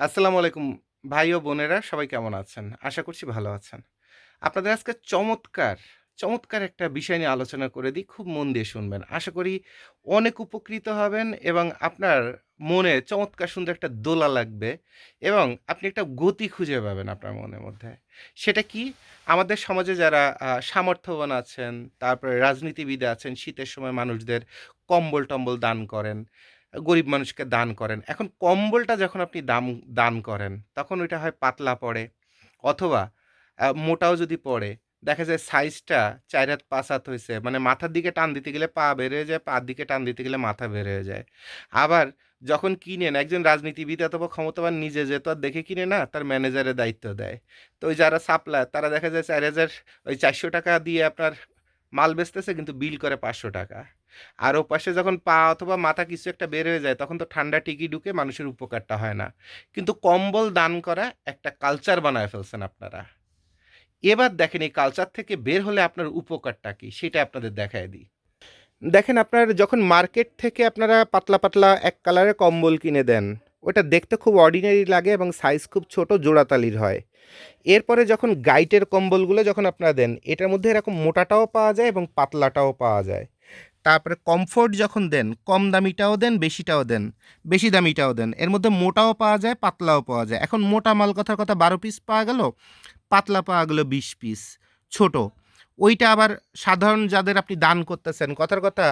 আসসালামু আলাইকুম ভাই ও বোনেরা সবাই কেমন আছেন? আশা করছি ভালো আছেন। আপনাদের আজকে চমৎকার, চমৎকার একটা বিষয় নিয়ে আলোচনা করে দিই। খুব মন দিয়ে শুনবেন। আশা করি অনেক উপকৃত হবেন এবং আপনার মনে চমৎকার সুন্দর একটা দোলা লাগবে এবং আপনি একটা গতি খুঁজে পাবেন আপনার মনের মধ্যে। সেটা কি? আমাদের সমাজে যারা সামর্থ্যবান আছেন, তারপরে রাজনীতিবিদ আছেন, শীতের সময় মানুষদের কম্বল-টম্বল দান করেন। গরিব মানুষকে দান করেন। এখন কম্বলটা যখন আপনি দাম দান করেন, তখন ওইটা হয় পাতলা পড়ে অথবা মোটাও যদি পড়ে, দেখা যায় সাইজটা ৪ হাত ৫ হাত হইছে। মানে মাথার দিকে টান দিতে গেলে পা বের হয়ে যায়, পার দিকে টান দিতে গেলে মাথা বের হয়ে যায়। আবার যখন কিনেন একজন রাজনীতিবিদ অথবা ক্ষমতাবান নিজে যেহেতু আর দেখে কিনে না, তার ম্যানেজারের দায়িত্ব দেয়। তো ওই যারা সাপ্লায়ার তারা দেখা যায় ৪,০০০ ওই ৳৪০০ দিয়ে আপনার মাল বেচতেছে কিন্তু বিল করে ৳৫০০ আর ওপাশে যখন পা অথবা মাথা কিছু একটা বের হয়ে যায় তখন তো ঠান্ডা টিকি ঢুকে মানুষের উপকারটা হয় না। কিন্তু কম্বল দান করা একটা কালচার বানায় ফেলছেন আপনারা। এবার দেখেন এই কালচার থেকে বের হলে আপনার উপকারটা কি? সেটা আপনাদের দেখায় দিই। দেখেন আপনার যখন মার্কেট থেকে আপনারা পাতলা, পাতলা এক কালারের কম্বল কিনে দেন, ওটা দেখতে খুব অর্ডিনারি লাগে এবং সাইজ খুব ছোট জোড়াতালির হয়। এরপরে যখন গাইটের কম্বলগুলো যখন আপনারা দেন, এটার মধ্যে এরকম মোটাটাও পাওয়া যায় এবং পাতলাটাও পাওয়া যায়। তারপরে কমফোর্ট যখন দেন, কম দামিটাও দেন, বেশিটাও দেন, বেশি দামিটাও দেন। এর মধ্যে মোটাও পাওয়া যায়, পাতলাও পাওয়া যায়। এখন মোটা মাল কথার কথা ১২ পিস পাওয়া গেল, পাতলা পাওয়া গেল ২০ পিস, ছোট। ওইটা আবার সাধারণ যাদের আপনি দান করতেছেন, কথার কথা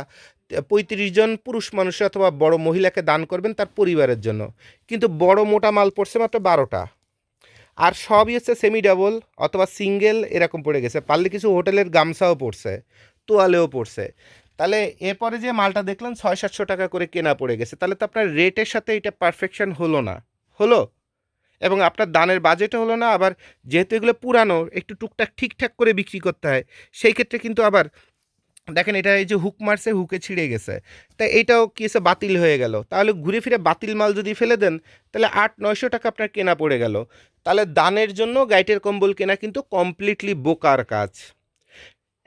৩৫ জন পুরুষ মানুষ অথবা বড় মহিলাকে দান করবেন তার পরিবারের জন্য। কিন্তু বড় মোটা মাল পড়ছে মাত্র বারোটা আর সবই হচ্ছে সেমি ডাবল অথবা সিঙ্গেল এরকম পড়ে গেছে। পারলে কিছু হোটেলের গামছাও পড়ছে, তোয়ালেও পড়ছে। তাহলে এরপরে যে মালটা দেখলেন ৳৬০০-৭০০ করে কেনা পড়ে গেছে। তাহলে তো আপনার রেটের সাথে এটা পারফেকশন হলো না। হলো? এবং আপনার দানের বাজেটও হলো না। আবার যেহেতু এগুলো পুরানো একটু টুকটাক ঠিকঠাক করে বিক্রি করতে হয়। সেই ক্ষেত্রে কিন্তু আবার দেখেন এটা এই যে হুক মারছে, হুকে ছিঁড়ে গেছে। তা এইটাও কি হয়েছে বাতিল হয়ে গেল। তাহলে ঘুরে ফিরে বাতিল মাল যদি ফেলে দেন, তাহলে আট নয়শো টাকা আপনার কেনা পড়ে গেল। তাহলে দানের জন্য গাইটের কম্বল কেনা কিন্তু কমপ্লিটলি বোকার কাজ।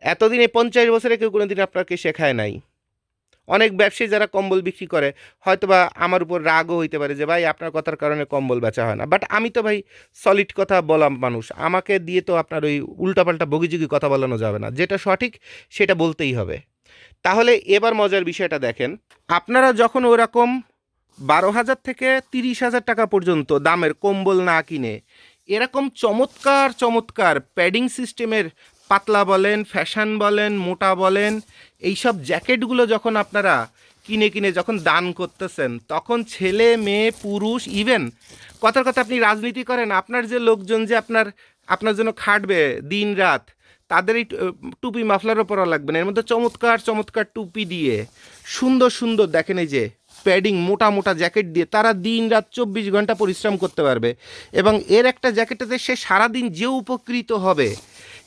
এতদিন ৫০ বছরে কেউ কোনোদিন আপনাকে শেখায় নাই। অনেক ব্যবসায়ী যারা কম্বল বিক্রি করে হয়তো বা আমার উপর রাগও হইতে পারে যে, "ভাই আপনার কথার কারণে কম্বল বেচা হয় না।" বাট আমি তো ভাই সলিড কথা বলাম মানুষ। আমাকে দিয়ে তো আপনার ওই উল্টাপাল্টা বগিচুগি কথা বলানো যাবে না। যেটা সঠিক সেটা বলতেই হবে। তাহলে এবার মজার বিষয়টা দেখেন, আপনারা যখন ওরকম ১২,০০০ থেকে ৳৩০,০০০ পর্যন্ত দামের কম্বল না কিনে, এরকম চমৎকার, চমৎকার প্যাডিং সিস্টেমের পাতলা বলেন, ফ্যাশন বলেন, মোটা বলেন, এইসব জ্যাকেটগুলো যখন আপনারা কিনে, কিনে যখন দান করতেছেন, তখন ছেলে, মেয়ে, পুরুষ ইভেন কথার কথা আপনি রাজনীতি করেন, আপনার যে লোকজন যে আপনার আপনার জন্য খাটবে দিন-রাত, তাদের এই টুপি মাফলারও পরা লাগবে না। এর মধ্যে চমৎকার, চমৎকার টুপি দিয়ে সুন্দর, সুন্দর দেখেন এই যে প্যাডিং মোটা, মোটা জ্যাকেট দিয়ে তারা দিন-রাত ২৪ ঘণ্টা পরিশ্রম করতে পারবে এবং এর একটা জ্যাকেটেতে সে সারাদিন যে উপকৃত হবে,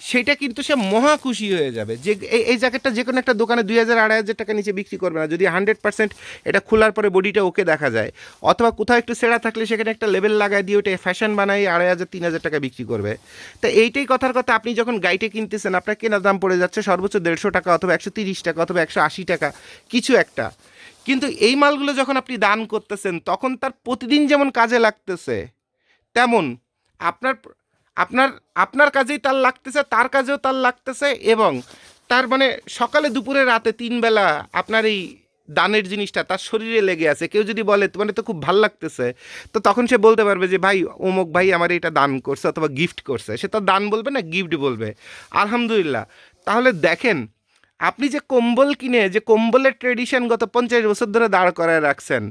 সেইটা কিন্তু সে মহা খুশি হয়ে যাবে। যে এই জ্যাকেটটা যেকোনো একটা দোকানে ৳২,০০০-৳২,৫০০ নিচে বিক্রি করবে না। যদি 100% এটা খোলার পরে বডিটা ওকে দেখা যায়। অথবা কোথাও একটু সেরা থাকলে সেখানে একটা লেবেল লাগায় দিয়ে ওটা ফ্যাশন বানাই আড়াই হাজার তিন হাজার টাকা বিক্রি করবে। তো এইটাই কথার কথা আপনি যখন গাইটে কিনতেছেন আপনার কেনার দাম পড়ে যাচ্ছে সর্বোচ্চ ৳১৫০ অথবা ৳১৩০ অথবা ৳১৮০ কিছু একটা। কিন্তু এই মালগুলো যখন আপনি দান করতেছেন তখন তার প্রতিদিন যেমন কাজে লাগতেছে, তেমন আপনার আপনার আপনার কাজেই তার লাগতেছে, তার কাজেও তার লাগতেছে এবং তার মানে সকালে, দুপুরে, রাতে ৩ বেলা আপনার এই দানের জিনিসটা তার শরীরে লেগে আছে। কেউ যদি বলে মানে তো খুব ভালো লাগতেছে, তো তখন সে বলতে পারবে যে, "ভাই অমুক ভাই আমার এটা দান করছে অথবা গিফট করছে।" সে তো দান বলবে না, গিফট বলবে। আলহামদুলিল্লাহ। তাহলে দেখেন, আপনি যে কম্বল কিনে যে কম্বলের ট্রেডিশন গত ৫০ বছর ধরে দাঁড় করায় রাখছেন,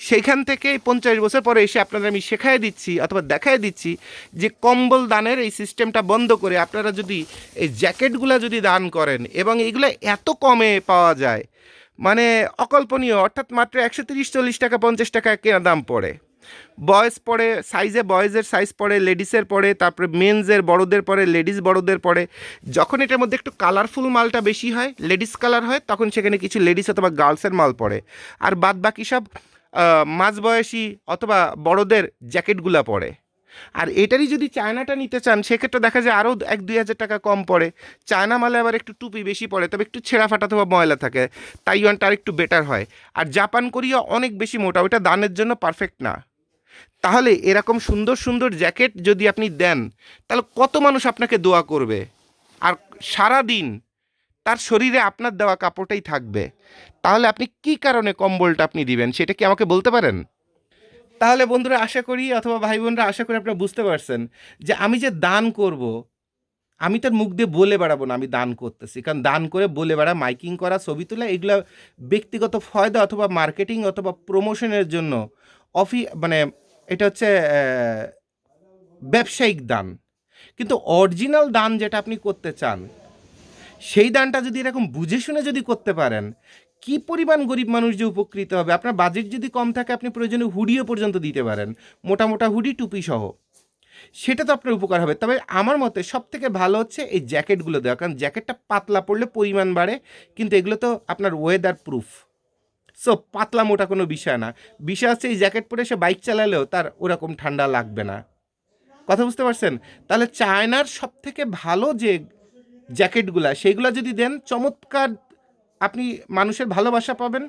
সেইখান থেকেই ৫০ বছর পরে এসে আপনাদের আমি শেখাই দিচ্ছি অথবা দেখাই দিচ্ছি যে কম্বল দানের এই সিস্টেমটা বন্ধ করে আপনারা যদি এই জ্যাকেটগুলা যদি দান করেন এবং এগুলো এত কমে পাওয়া যায়, মানে অকল্পনীয় অর্থাৎ মাত্র ৳১৩০-৳৪০ ৳৫০ কেনা দাম পড়ে। বয়েজ পড়ে, সাইজে বয়েজের সাইজ পড়ে, লেডিসের পড়ে, তারপরে মেনসের বড়দের পড়ে, লেডিস বড়দের পড়ে। যখন এটার মধ্যে একটু কালারফুল মালটা বেশি হয়, লেডিস কালার হয়, তখন সেখানে কিছু লেডিস অথবা গার্লসের মাল পড়ে। আর বাদ বাকি সব মাঝবয়সী অথবা বড়দের জ্যাকেটগুলা পড়ে। আর এটারই যদি চায়নাটা নিতে চান সেক্ষেত্রে দেখা যায় আরও ৳১-২,০০০ কম পড়ে। চায়না মালে আবার একটু টুপি বেশি পড়ে, তবে একটু ছেঁড়া ফাটা অথবা ময়লা থাকে। তাইওয়ানটা আরেকটু বেটার হয়। আর জাপান, কোরিয়া অনেক বেশি মোটা, ওইটা দানের জন্য পারফেক্ট না। তাহলে এরকম সুন্দর সুন্দর জ্যাকেট যদি আপনি দেন, তাহলে কত মানুষ আপনাকে দোয়া করবে? আর সারা দিন তার শরীরে আপনার দেওয়া কাপড়টাই থাকবে। তাহলে আপনি কি কারণে কম্বলটা আপনি দিবেন, সেটা কি আমাকে বলতে পারেন? তাহলে বন্ধুরা, আশা করি অথবা ভাই বোনরা, আশা করি আপনারা বুঝতে পারছেন যে আমি যে দান করব, আমি তার মুখ দিয়ে বলে বেড়াবো না আমি দান করতেছি। কারণ দান করে বলে বেড়া, মাইকিং করা, ছবি তোলা, এগুলো ব্যক্তিগত ফয়দা অথবা মার্কেটিং অথবা প্রমোশনের জন্য অফি মানে এটা হচ্ছে ব্যবসায়িক দান। কিন্তু অরিজিনাল দান যেটা আপনি করতে চান, সেই দানটা যদি এরকম বুঝে শুনে যদি করতে পারেন, কি পরিমাণ গরিব মানুষ যে উপকৃত হবে? আপনার বাজেট যদি কম থাকে, আপনি প্রয়োজনে হুডিও পর্যন্ত দিতে পারেন। মোটা মোটা হুডি, টুপি সহ। সেটা তো আপনার উপকার হবে। তবে আমার মতে সব থেকে ভালো হচ্ছে এই জ্যাকেটগুলো দেওয়া। কারণ জ্যাকেটটা পাতলা পড়লে পরিমাণ বাড়ে, কিন্তু এগুলো তো আপনার ওয়েদার প্রুফ সো পাতলা মোটা কোনো বিষয় না। বিষয় হচ্ছে, এই জ্যাকেট পরে সে বাইক চালালেও তার ওরকম ঠান্ডা লাগবে না। কথা বুঝতে পারছেন? তাহলে চায়নার সব থেকে ভালো যে জ্যাকেটগুলা, সেইগুলো যদি দেন, চমৎকার আপনি মানুষের ভালোবাসা পাবেন,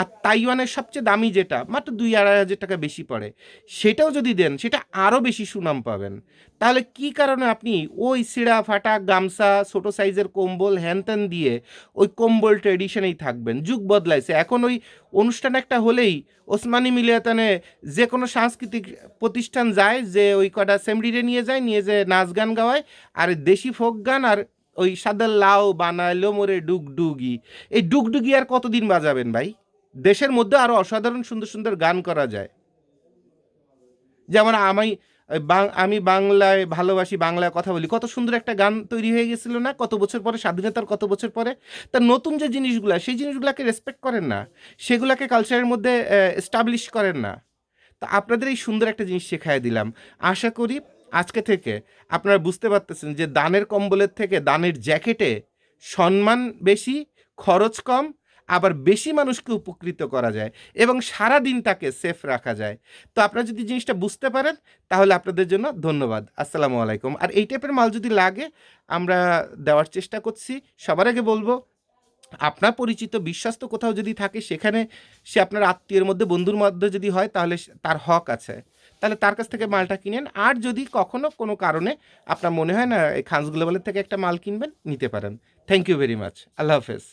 আর তাইওয়ানের সবচেয়ে দামি যেটা, মাত্র দুই আড়াই হাজার টাকা বেশি পড়ে, সেটাও যদি দেন, সেটা আরও বেশি সুনাম পাবেন। তাহলে কি কারণে আপনি ওই সিড়া, ফাটা, গামছা, ছোটো সাইজের কম্বল হ্যান ত্যান দিয়ে ওই কম্বল ট্রেডিশনেই থাকবেন? যুগ বদলাইছে। এখন ওই অনুষ্ঠান একটা হলেই ওসমানী মিলিয়াতানে যে কোনো সাংস্কৃতিক প্রতিষ্ঠান যায়, যে ওই কটা সেমরিরে নিয়ে যায়, নিয়ে যে নাচ গান গাওয়ায়, আর দেশি ফোক গান, আর ওই সাদা লাউ বানাইলো মোরে ডুগডুগি। এই ডুগডুগি আর কতদিন বাজাবেন ভাই? দেশের মধ্যে আরও অসাধারণ সুন্দর সুন্দর গান করা যায়। যেমন আমি আমি বাংলায় ভালোবাসি, বাংলায় কথা বলি। কত সুন্দর একটা গান তৈরি হয়ে গেছিল না? কত বছর পরে, স্বাধীনতার কত বছর পরে? তার নতুন যে জিনিসগুলো, সেই জিনিসগুলোকে রেসপেক্ট করেন না। সেগুলোকে কালচারের মধ্যে এস্টাবলিশ করেন না। তা আপনাদের এই সুন্দর একটা জিনিস শেখায় দিলাম। আশা করি আজকে থেকে আপনারা বুঝতে পারতেছেন যে দানের কম্বলের থেকে দানের জ্যাকেটে সম্মান বেশি, খরচ কম, আবার বেশি মানুষকে উপকৃত করা যায় এবং সারা দিন তাকে সেফ রাখা যায়। তো আপনারা যদি জিনিসটা বুঝতে পারেন, তাহলে আপনাদের জন্য ধন্যবাদ। আসসালামু আলাইকুম। আর এই টাইপের মাল যদি লাগে, আমরা দেওয়ার চেষ্টা করছি। সবার আগে বলব, আপনার পরিচিত বিশ্বস্ত কোথাও যদি থাকে, সেখানে সে আপনার আত্মীয়ের মধ্যে, বন্ধুর মধ্যে যদি হয়, তাহলে তার হক আছে। তাহলে তার কাছ থেকে মালটা কিনেন। আর যদি কখনো কোনো কারণে আপনার মনে হয় না, এই খানস গ্লোবালের থেকে একটা মাল কিনবেন, নিতে পারেন। থ্যাংক ইউ ভেরি মাচ আল্লাহ হাফেজ।